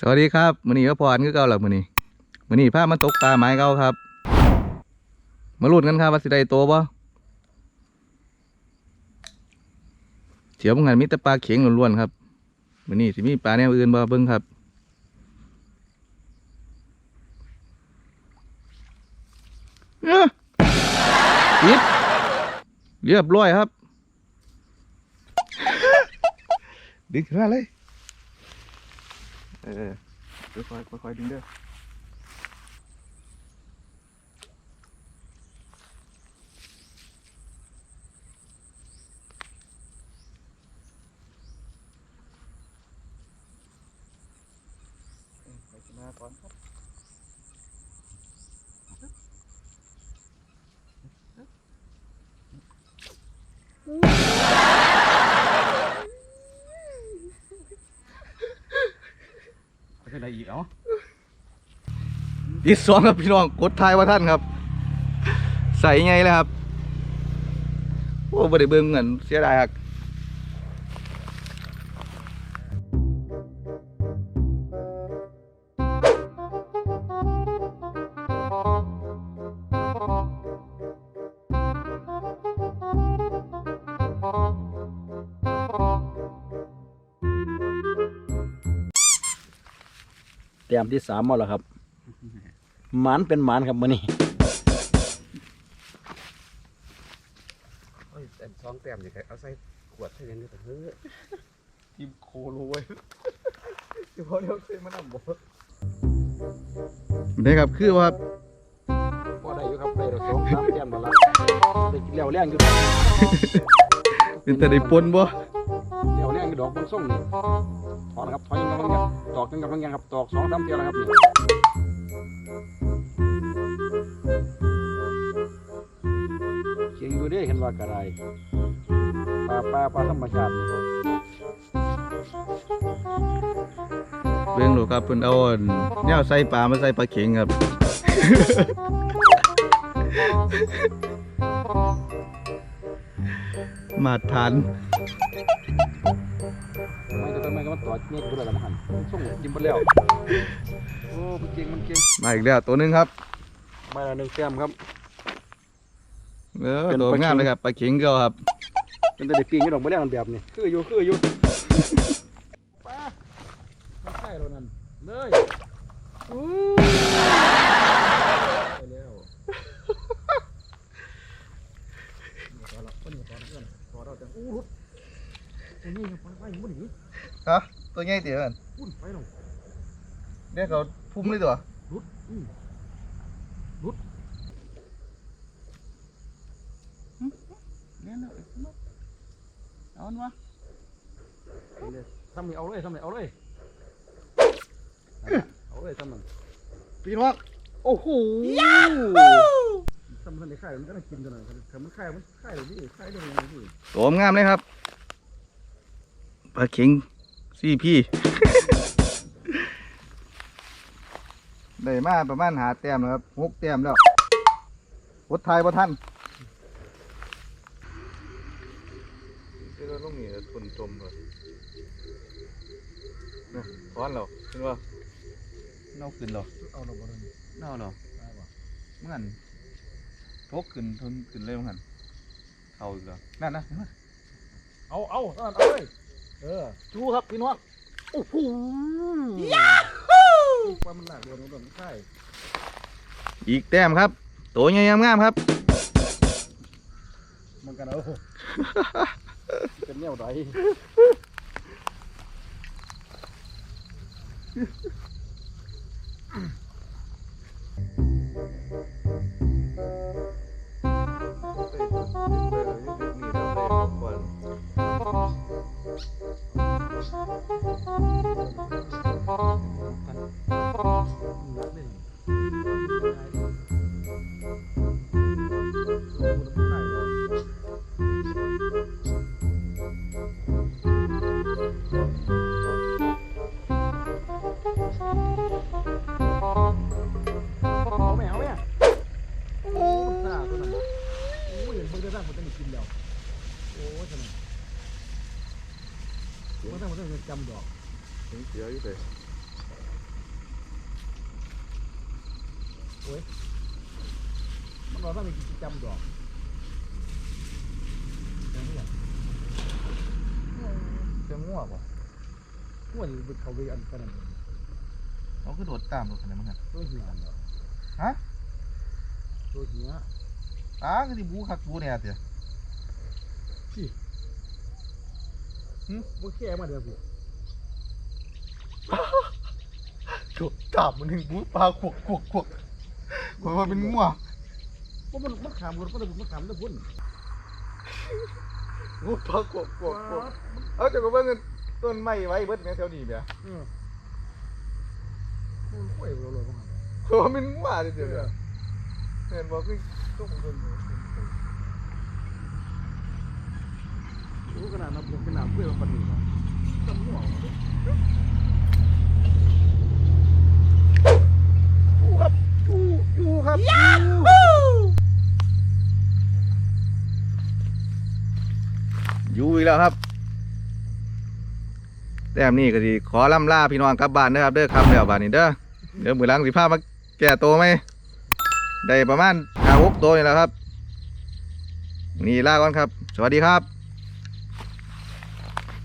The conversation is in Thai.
สวัสดีครับมือนี้ก็พรคือเก่าหลักมือนี้มือนี้พามาตกปลาไม้เก่าครับ มาลุ้นกันครับว่าสิได้โตบ่เถียวบงหันมีแต่ปลาเข็งล้วนๆครับมือนี้สิมีปลาแนวอื่นบ่เบิ่งครับเอ้อปิดเรียบร้อยครับ ดึงขึ้นมาเลย เออค่อยๆค่อยดึงเด้อไปชนะก่อนครับ เป็นอะไรอีกเอ้าอีกสองครับพี่น้องกดทายว่าท่านครับ ใส่ไงเลยครับ โอ้บริเบิงเงินเสียดายครับ เตรียมที่สามมาแล้วครับ หมานเป็นหมานครับมื้อนี้โอ้ยแต่สองแต้มนี่ใครเอาใส่ขวดให้ยังนี่แต่เฮ้ยทีมโคโลเว้ยเดี๋ยวพอเดี๋ยวเคยมานำบ่ได้ครับคือว่าพอได้อยู่ครับได้ดอกสองสามเตรียมมาแล้วได้กินแล้วแรงอยู่เป็นแต่ได้ปนบ่แล้วแรงอยู่ดอกบนส่งนี่ ถอนครับถอยยังกำลังยังตอกยังกำลังยังครับตอกสองสามเตียวแล้วครับนี่เก่งอยู่เด้เห็นว่ากระไรปลาปลาปลาธรรมชาตินี่เบิ่งดูครับเพิ่นเอาอันแนวใส่ปลามาใส่ปลาเข็งครับมาทาน ไม่ก็ต้นไม้ก็มันตอดเนี่ยตัวละมันหันส่งกินไปแล้วโอ้มันเก่งมันเก่งมาอีกแล้วตัวหนึงครับมาแล้วหนึ่งแต้มครับ เออเป็นตัวปลาเข็ง งามเลยครับปลาเข็งก็ครับเป็นแต่ได้ปีงนี่ดอกไม้แดงแบบนี้คืออยู่คืออยู่ป้าไม่ใช่เรานั่นเลยไปแล้วพอแล้วคนนี้พอแล้วพอแล้วจังอู้รุดอัน นี้ยังไปไปยังไม่หนีฮะตัวใหญ่เตี๋ยวกันพุ่นไปลงเดี๋ยวเขาพุ่มเลยตัวรุดอืมเนี่ยนะเอาอันวะทำนี่เอาเลยทำนี่เอาเลยเอาเลยทำมันพี่น้องโอ้โหทำมันได้ไข่มันก็ได้กินกันหน่อยทำมันไข่มันไข่เลยพี่ไข่ได้ยังไงพี่ตัวงามเลยครับ ปลาเข็งสี่พี่ได้มาประมาณหาแต้มแล้วครับหกแต้มแล้ววดทายบ่ท่านเดี๋ยวเราต้องมีคนจมเลยนะร้อนเหรอขึ้นว่าเน่าขึ้นเหรอเอาลงมาเลยเน่าเหรอได้ป่ะเมื่อกันทกขึ้นทนขึ้นเลยเมื่อกันเข่าอีกเหรอนั่นนะเห็นไหมเอาเอาเอาเอาเลย เออจูครับพี่น้องโอ้โหยาฮูปลามันหนักโดนโดนไข่อีกแต้มครับตัวใหญ่งามๆครับ มันกันเอาเป็นแนวใดนักเลยเอ โอ้ซ่าตัวนั้นโอ้ยเห็นเพิ่งจะสร้างมันจะมีกินแล้วโอ้ยตัวนั้ มันต้องมันต้องจำดอกถึงเสียอยู่เลยโอ้ยมันบอกว่ามีจำดอกจำง่วงจำง้องป่ะง่วงอยู่เขาไปอันขนาดนี้เขาก็โดดตามรถขนาดมั้งไงตัวเหี้ยเหรอฮะตัวเหี้ยอ้าคือที่บูขักบูเนี่ยเตี๋ย บ่แค่มาเด้อพี่โดดตามมันถึงบูปลาขวกขวกขวกขวกว่าเป็นมั่วเพราะมันมันขามรถก็เลยมันขามแล้วพุ่นบูปลาขวกขวกขวกเอาจากก็เบิ่งกันต้นไม้ไว้เบิดแม่แถวนี้เบียเออมันป่วยเราเลยบ้างเพราะว่ามันมั่วเดี๋ยวเดี๋ยวเห็นบอกคือต้องเบิ่ง รู้ขนาดนั้นผมเป็นหนามป่วยมันปนนี้เนาะตำหัวอยู่ครับอยู่อยู่ครับอยู่อีกแล้วครับแต้มนี่ก็ดีขอล่ำลาพี่น้องกลับบ้านเด้อครับเด้อครับเดี๋ยวบ้านนี้เด้อเดี๋ยวมือล้างสิพามาแก่โตไหมได้ประมาณห้าหกตัวนี่แหละครับ นี่ลาก่อนครับ สวัสดีครับ